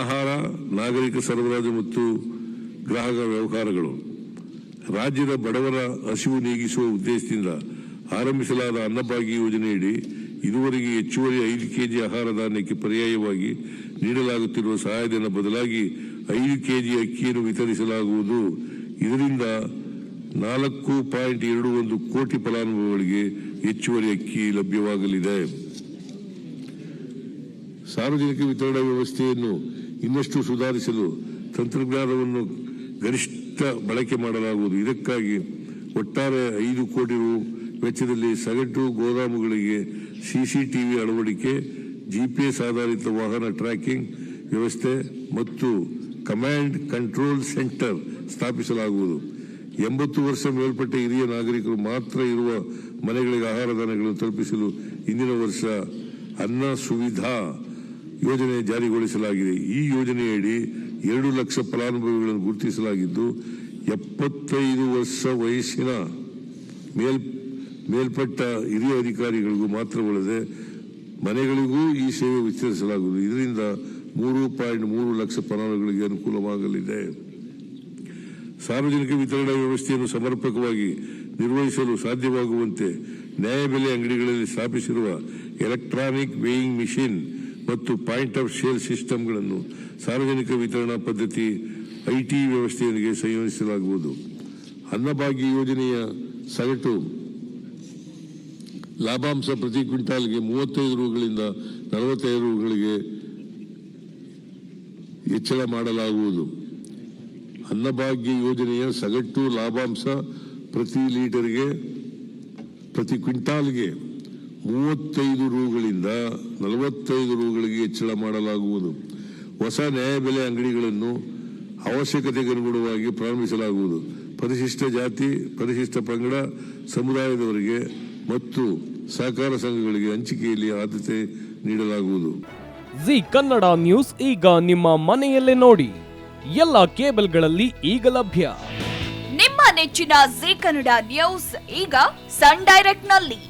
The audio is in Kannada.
ಆಹಾರ, ನಾಗರಿಕ ಸರಬರಾಜು ಮತ್ತು ಗ್ರಾಹಕ ವ್ಯವಹಾರಗಳು. ರಾಜ್ಯದ ಬಡವರ ಹಸಿವು ನೀಗಿಸುವ ಉದ್ದೇಶದಿಂದ ಆರಂಭಿಸಲಾದ ಅನ್ನಭಾಗ್ಯ ಯೋಜನೆಯಡಿ ಇದುವರೆಗೆ ಹೆಚ್ಚುವರಿ ಐದು ಕೆಜಿ ಆಹಾರ ಧಾನ್ಯಕ್ಕೆ ಪರ್ಯಾಯವಾಗಿ ನೀಡಲಾಗುತ್ತಿರುವ ಸಹಾಯಧನ ಬದಲಾಗಿ ಐದು ಕೆಜಿ ಅಕ್ಕಿಯನ್ನು ವಿತರಿಸಲಾಗುವುದು. ಇದರಿಂದ ನಾಲ್ಕು ಪಾಯಿಂಟ್ ಎರಡು ಒಂದು ಕೋಟಿ ಫಲಾನುಭವಿಗಳಿಗೆ ಹೆಚ್ಚುವರಿ ಅಕ್ಕಿ ಲಭ್ಯವಾಗಲಿದೆ. ಸಾರ್ವಜನಿಕ ವಿತರಣಾ ವ್ಯವಸ್ಥೆಯನ್ನು ಇನ್ನಷ್ಟು ಸುಧಾರಿಸಲು ತಂತ್ರಜ್ಞಾನವನ್ನು ಗರಿಷ್ಠ ಬಳಕೆ ಮಾಡಲಾಗುವುದು. ಇದಕ್ಕಾಗಿ ಒಟ್ಟಾರೆ ಐದು ಕೋಟಿ ರು ವೆಚ್ಚದಲ್ಲಿ ಸಗಟು ಗೋದಾಮುಗಳಿಗೆ ಸಿಸಿಟಿವಿ ಅಳವಡಿಕೆ ಜಿಪಿಎಸ್ ಆಧಾರಿತ ವಾಹನ ಟ್ರ್ಯಾಕಿಂಗ್ ವ್ಯವಸ್ಥೆ ಮತ್ತು ಕಮಾಂಡ್ ಕಂಟ್ರೋಲ್ ಸೆಂಟರ್ ಸ್ಥಾಪಿಸಲಾಗುವುದು. ಎಂಬತ್ತು ವರ್ಷ ಮೇಲ್ಪಟ್ಟ ಹಿರಿಯ ನಾಗರಿಕರು ಮಾತ್ರ ಇರುವ ಮನೆಗಳಿಗೆ ಆಹಾರ ಧಾನ್ಯಗಳನ್ನು ತಲುಪಿಸಲು ಇಂದಿನ ವರ್ಷ ಅನ್ನ ಸುವಿಧಾ ಯೋಜನೆ ಜಾರಿಗೊಳಿಸಲಾಗಿದೆ. ಈ ಯೋಜನೆಯಡಿ ಎರಡು ಲಕ್ಷ ಫಲಾನುಭವಿಗಳನ್ನು ಗುರುತಿಸಲಾಗಿದ್ದು, ಎಪ್ಪತ್ತೈದು ವರ್ಷ ವಯಸ್ಸಿನ ಮೇಲ್, ಮೇಲ್ಪಟ್ಟ ಹಿರಿಯ ಅಧಿಕಾರಿಗಳಿಗೂ ಮಾತ್ರವಲ್ಲದೆ ಮನೆಗಳಿಗೂ ಈ ಸೇವೆ ವಿಸ್ತರಿಸಲಾಗುವುದು. ಇದರಿಂದ ಮೂರು ಪಾಯಿಂಟ್ ಮೂರು ಲಕ್ಷ ಫಲಾನುಭವಿಗಳಿಗೆ ಅನುಕೂಲವಾಗಲಿದೆ. ಸಾರ್ವಜನಿಕ ವಿತರಣಾ ವ್ಯವಸ್ಥೆಯನ್ನು ಸಮರ್ಪಕವಾಗಿ ನಿರ್ವಹಿಸಲು ಸಾಧ್ಯವಾಗುವಂತೆ ನ್ಯಾಯಬೆಲೆ ಅಂಗಡಿಗಳಲ್ಲಿ ಸ್ಥಾಪಿಸಿರುವ ಎಲೆಕ್ಟ್ರಾನಿಕ್ ವೇಯಿಂಗ್ ಮಿಷಿನ್ ಮತ್ತು ಪಾಯಿಂಟ್ ಆಫ್ ಶೇರ್ ಸಿಸ್ಟಮ್ಗಳನ್ನು ಸಾರ್ವಜನಿಕ ವಿತರಣಾ ಪದ್ಧತಿ, ಐಟಿ ವ್ಯವಸ್ಥೆಯೊಂದಿಗೆ ಸಂಯೋಜಿಸಲಾಗುವುದು. ಅನ್ನಭಾಗ್ಯ ಯೋಜನೆಯ ಸಗಟು ಲಾಭಾಂಶ ಪ್ರತಿ ಕ್ವಿಂಟಾಲ್ಗೆ ಮೂವತ್ತೈದು ರೂಗಳಿಂದ ನಲವತ್ತೈದು ರೂಗಳಿಗೆ ಹೆಚ್ಚಳ ಮಾಡಲಾಗುವುದು. ಅನ್ನಭಾಗ್ಯ ಯೋಜನೆಯ ಸಗಟು ಲಾಭಾಂಶ ಪ್ರತಿ ಲೀಟರ್ಗೆ, ಪ್ರತಿ ಕ್ವಿಂಟಾಲ್ಗೆ ಮೂವತ್ತೈದು ರೂಗಳಿಂದ ನಲವತ್ತೈದು ರೂಗಳಿಗೆ ಹೆಚ್ಚಳ ಮಾಡಲಾಗುವುದು. ಹೊಸ ನ್ಯಾಯಬೆಲೆ ಅಂಗಡಿಗಳನ್ನು ಅವಶ್ಯಕತೆಗೆ ಅನುಗುಣವಾಗಿ ಪ್ರಾರಂಭಿಸಲಾಗುವುದು. ಪರಿಶಿಷ್ಟ ಜಾತಿ ಪರಿಶಿಷ್ಟ ಪಂಗಡ ಸಮುದಾಯದವರಿಗೆ ಮತ್ತು ಸಹಕಾರ ಸಂಘಗಳಿಗೆ ಹಂಚಿಕೆಯಲ್ಲಿ ಆದ್ಯತೆ ನೀಡಲಾಗುವುದು. ಜಿ ಕನ್ನಡ ನ್ಯೂಸ್ ಈಗ ನಿಮ್ಮ ಮನೆಯಲ್ಲೇ ನೋಡಿ. ಎಲ್ಲ ಕೇಬಲ್ಗಳಲ್ಲಿ ಈಗ ಲಭ್ಯ. ನಿಮ್ಮ ನೆಚ್ಚಿನ ಜಿ ಕನ್ನಡ ನ್ಯೂಸ್ ಈಗ ಸನ್ ಡೈರೆಕ್ಟ್ನಲ್ಲಿ